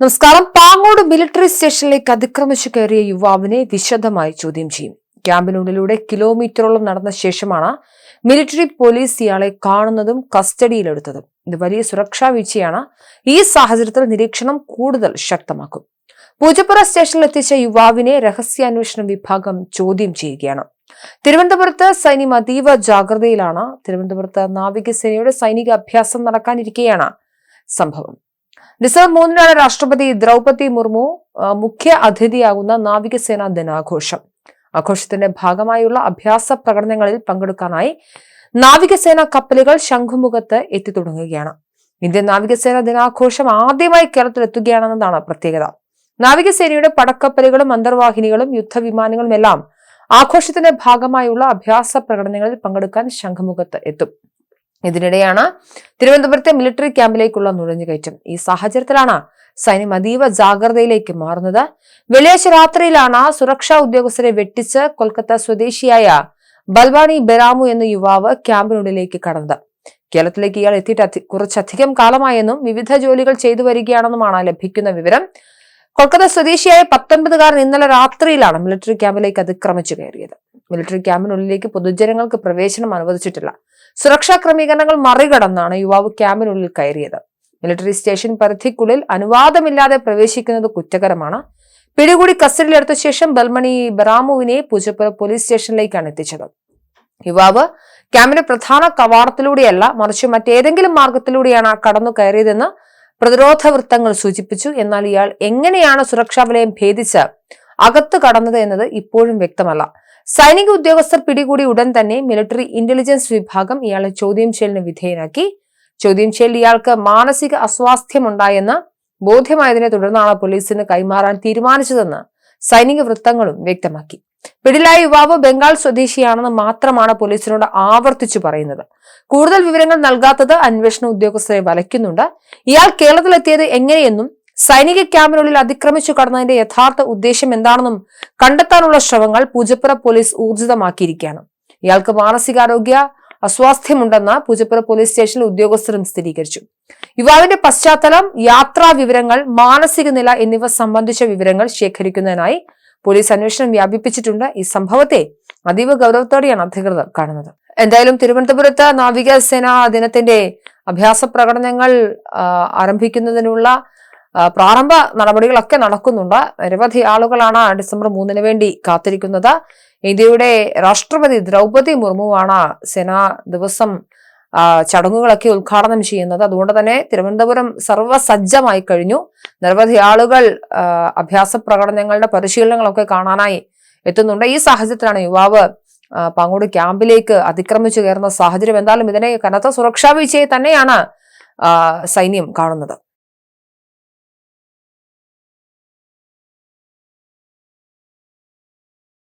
നമസ്കാരം. പാങ്ങോട് മിലിറ്ററി സ്റ്റേഷനിലേക്ക് അതിക്രമിച്ചു കയറിയ യുവാവിനെ വിശദമായി ചോദ്യം ചെയ്യും. ക്യാമ്പിനുള്ളിലൂടെ കിലോമീറ്ററോളം നടന്ന ശേഷമാണ് മിലിറ്ററി പോലീസ് ഇയാളെ കാണുന്നതും കസ്റ്റഡിയിലെടുത്തതും. ഇത് വലിയ സുരക്ഷാ വീഴ്ചയാണ്. ഈ സാഹചര്യത്തിൽ നിരീക്ഷണം കൂടുതൽ ശക്തമാക്കും. പൂജപ്പുറ സ്റ്റേഷനിൽ എത്തിച്ച യുവാവിനെ രഹസ്യാന്വേഷണ വിഭാഗം ചോദ്യം ചെയ്യുകയാണ്. തിരുവനന്തപുരത്ത് സൈന്യം അതീവ ജാഗ്രതയിലാണ്. തിരുവനന്തപുരത്ത് നാവികസേനയുടെ സൈനിക അഭ്യാസം നടക്കാനിരിക്കെയാണ് സംഭവം. ഡിസംബർ മൂന്നിനാണ് രാഷ്ട്രപതി ദ്രൗപതി മുർമു മുഖ്യ അതിഥിയാകുന്ന നാവികസേനാ ദിനാഘോഷം. ആഘോഷത്തിന്റെ ഭാഗമായുള്ള അഭ്യാസ പ്രകടനങ്ങളിൽ പങ്കെടുക്കാനായി നാവികസേന കപ്പലുകൾ ശംഖുമുഖത്ത് എത്തിത്തുടങ്ങുകയാണ്. ഇന്ത്യൻ നാവികസേന ദിനാഘോഷം ആദ്യമായി കേരളത്തിലെത്തുകയാണെന്നതാണ് പ്രത്യേകത. നാവികസേനയുടെ പടക്കപ്പലുകളും അന്തർവാഹിനികളും യുദ്ധവിമാനങ്ങളും എല്ലാം ആഘോഷത്തിന്റെ ഭാഗമായുള്ള അഭ്യാസ പ്രകടനങ്ങളിൽ പങ്കെടുക്കാൻ ശംഖുമുഖത്ത് എത്തും. ഇതിനിടെയാണ് തിരുവനന്തപുരത്തെ മിലിറ്ററി ക്യാമ്പിലേക്കുള്ള നുഴഞ്ഞുകയറ്റം. ഈ സാഹചര്യത്തിലാണ് സൈന്യം അതീവ ജാഗ്രതയിലേക്ക് മാറുന്നത്. വെള്ളിയാഴ്ച രാത്രിയിലാണ് സുരക്ഷാ ഉദ്യോഗസ്ഥരെ വെട്ടിച്ച് കൊൽക്കത്ത സ്വദേശിയായ ബൽവാണി ബെരാമു എന്ന യുവാവ് ക്യാമ്പിനുള്ളിലേക്ക് കടന്നത്. കേരളത്തിലേക്ക് ഇയാൾ എത്തിയിട്ട് കുറച്ചധികം കാലമായെന്നും വിവിധ ജോലികൾ ചെയ്തു വരികയാണെന്നുമാണ് ലഭിക്കുന്ന വിവരം. കൊൽക്കത്ത സ്വദേശിയായ പത്തൊൻപതുകാരൻ ഇന്നലെ രാത്രിയിലാണ് മിലിറ്ററി ക്യാമ്പിലേക്ക് അതിക്രമിച്ചു കയറിയത്. മിലിറ്ററി ക്യാമ്പിനുള്ളിലേക്ക് പൊതുജനങ്ങൾക്ക് പ്രവേശനം അനുവദിച്ചിട്ടില്ല. സുരക്ഷാ ക്രമീകരണങ്ങൾ മറികടന്നാണ് യുവാവ് ക്യാമ്പിനുള്ളിൽ കയറിയത്. മിലിറ്ററി സ്റ്റേഷൻ പരിധിക്കുള്ളിൽ അനുവാദമില്ലാതെ പ്രവേശിക്കുന്നത് കുറ്റകരമാണ്. പിടികൂടി കസ്റ്റഡിയിലെടുത്ത ശേഷം ബൽമണി ബറാമുവിനെ പൂജപ്പുര പോലീസ് സ്റ്റേഷനിലേക്കാണ് എത്തിച്ചത്. യുവാവ് ക്യാമ്പിന്റെ പ്രധാന കവാടത്തിലൂടെയല്ല മറിച്ച് മറ്റേതെങ്കിലും മാർഗത്തിലൂടെയാണ് കടന്നു കയറിയതെന്ന് പ്രതിരോധ വൃത്തങ്ങൾ സൂചിപ്പിച്ചു. എന്നാൽ ഇയാൾ എങ്ങനെയാണ് സുരക്ഷാ വലയം ഭേദിച്ച് അകത്ത് കടന്നത് എന്നത് ഇപ്പോഴും വ്യക്തമല്ല. സൈനിക ഉദ്യോഗസ്ഥർ പിടികൂടി ഉടൻ തന്നെ മിലിറ്ററി ഇന്റലിജൻസ് വിഭാഗം ഇയാളെ ചോദ്യം ചെയ്യലിന് വിധേയനാക്കി. ചോദ്യം ചെയ്യൽ ഇയാൾക്ക് മാനസിക അസ്വാസ്ഥ്യമുണ്ടായെന്ന് ബോധ്യമായതിനെ തുടർന്നാണ് പോലീസിന് കൈമാറാൻ തീരുമാനിച്ചതെന്ന് സൈനിക വൃത്തങ്ങളും വ്യക്തമാക്കി. പിടിലായ യുവാവ് ബംഗാൾ സ്വദേശിയാണെന്ന് മാത്രമാണ് പോലീസിനോട് ആവർത്തിച്ചു പറയുന്നത്. കൂടുതൽ വിവരങ്ങൾ നൽകാത്തത് അന്വേഷണ ഉദ്യോഗസ്ഥരെ വലയ്ക്കുന്നുണ്ട്. ഇയാൾ കേരളത്തിലെത്തിയത് എങ്ങനെയെന്നും സൈനിക ക്യാമ്പിനുള്ളിൽ അതിക്രമിച്ചു കടന്നതിന്റെ യഥാർത്ഥ ഉദ്ദേശം എന്താണെന്നും കണ്ടെത്താനുള്ള ശ്രമങ്ങൾ പൂജപ്പുര പോലീസ് ഊർജിതമാക്കിയിരിക്കുകയാണ്. ഇയാൾക്ക് മാനസികാരോഗ്യ അസ്വാസ്ഥ്യമുണ്ടെന്ന് പൂജപ്പുര പോലീസ് സ്റ്റേഷനിൽ ഉദ്യോഗസ്ഥരും സ്ഥിരീകരിച്ചു. യുവാവിന്റെ പശ്ചാത്തലം യാത്രാ വിവരങ്ങൾ മാനസിക നില എന്നിവ സംബന്ധിച്ച വിവരങ്ങൾ ശേഖരിക്കുന്നതിനായി പോലീസ് അന്വേഷണം വ്യാപിപ്പിച്ചിട്ടുണ്ട്. ഈ സംഭവത്തെ അതീവ ഗൗരവത്തോടെയാണ് അധികൃതർ കാണുന്നത്. എന്തായാലും തിരുവനന്തപുരത്ത് നാവികസേനാ ദിനത്തിന്റെ അഭ്യാസ പ്രകടനങ്ങൾ ആരംഭിക്കുന്നതിനുള്ള പ്രാരംഭ നടപടികളൊക്കെ നടക്കുന്നുണ്ട്. നിരവധി ആളുകളാണ് ഡിസംബർ മൂന്നിന് വേണ്ടി കാത്തിരിക്കുന്നത്. ഇന്ത്യയുടെ രാഷ്ട്രപതി ദ്രൗപതി മുർമുവാണ് സേനാ ദിവസം ചടങ്ങുകളൊക്കെ ഉദ്ഘാടനം ചെയ്യുന്നത്. അതുകൊണ്ട് തന്നെ തിരുവനന്തപുരം സർവസജ്ജമായി കഴിഞ്ഞു. നിരവധി ആളുകൾ അഭ്യാസ പ്രകടനങ്ങളുടെ പരിശീലനങ്ങളൊക്കെ കാണാനായി എത്തുന്നുണ്ട്. ഈ സാഹചര്യത്തിലാണ് യുവാവ് പാങ്ങോട് ക്യാമ്പിലേക്ക് അതിക്രമിച്ചു കയറുന്ന സാഹചര്യം. എന്തായാലും ഇതിനെ കനത്ത സുരക്ഷാ വീഴ്ചയെ തന്നെയാണ് സൈന്യം കാണുന്നത്.